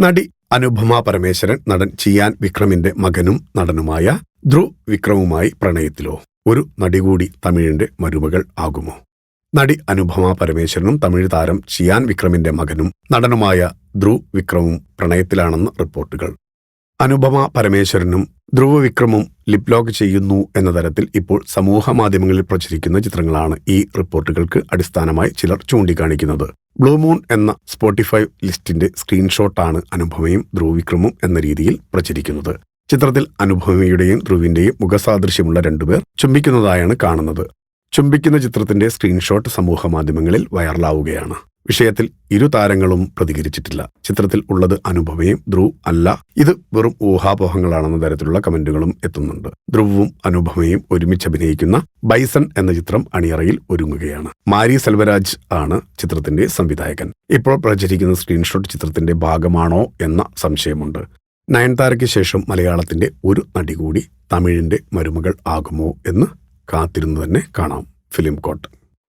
നടി അനുപമ പരമേശ്വരൻ നടൻ ചിയാൻ വിക്രമിന്റെ മകനും നടനുമായ ധ്രുവ് വിക്രമുമായി പ്രണയത്തിലോ? ഒരു നടി കൂടി തമിഴിന്റെ മരുമകൾ ആകുമോ? നടി അനുപമ പരമേശ്വരനും തമിഴ് താരം ചിയാൻ വിക്രമിന്റെ മകനും നടനുമായ ധ്രുവ് വിക്രമും പ്രണയത്തിലാണെന്ന് റിപ്പോർട്ടുകൾ. അനുപമ പരമേശ്വരനും ധ്രുവ വിക്രമും ലിപ്ലോക്ക് ചെയ്യുന്നു എന്ന തരത്തിൽ ഇപ്പോൾ സമൂഹ മാധ്യമങ്ങളിൽ പ്രചരിക്കുന്ന ചിത്രങ്ങളാണ് ഈ റിപ്പോർട്ടുകൾക്ക് അടിസ്ഥാനമായി ചിലർ ചൂണ്ടിക്കാണിക്കുന്നത്. ബ്ലൂ മൂൺ എന്ന സ്പോട്ടിഫൈ ലിസ്റ്റിന്റെ സ്ക്രീൻഷോട്ടാണ് അനുപമയും ധ്രുവിക്രമും എന്ന രീതിയിൽ പ്രചരിക്കുന്നത്. ചിത്രത്തിൽ അനുപമയുടെയും ധ്രുവിന്റെയും മുഖസാദൃശ്യമുള്ള രണ്ടുപേർ ചുംബിക്കുന്നതായാണ് കാണുന്നത്. ചുംബിക്കുന്ന ചിത്രത്തിന്റെ സ്ക്രീൻഷോട്ട് സമൂഹ മാധ്യമങ്ങളിൽ വൈറലാവുകയാണ്. വിഷയത്തിൽ ഇരു താരങ്ങളും പ്രതികരിച്ചിട്ടില്ല. ചിത്രത്തിൽ ഉള്ളത് അനുപമയും ധ്രുവ് അല്ല. ഇത് വെറും ഊഹാപോഹങ്ങളാണെന്ന തരത്തിലുള്ള കമന്റുകളും എത്തുന്നുണ്ട്. ധ്രുവും അനുപമയും ഒരുമിച്ച് അഭിനയിക്കുന്ന ബൈസൺ എന്ന ചിത്രം അണിയറയിൽ ഒരുങ്ങുകയാണ്. മാരി സെൽവരാജ് ആണ് ചിത്രത്തിന്റെ സംവിധായകൻ. ഇപ്പോൾ പ്രചരിക്കുന്ന സ്ക്രീൻഷോട്ട് ചിത്രത്തിന്റെ ഭാഗമാണോ എന്ന സംശയമുണ്ട്. നയൻതാരയ്ക്ക് ശേഷം മലയാളത്തിന്റെ ഒരു നടി കൂടി തമിഴിന്റെ മരുമകൾ ആകുമോ എന്ന് കാത്തിരുന്നു തന്നെ കാണാം ഫിലിം കോട്ട്.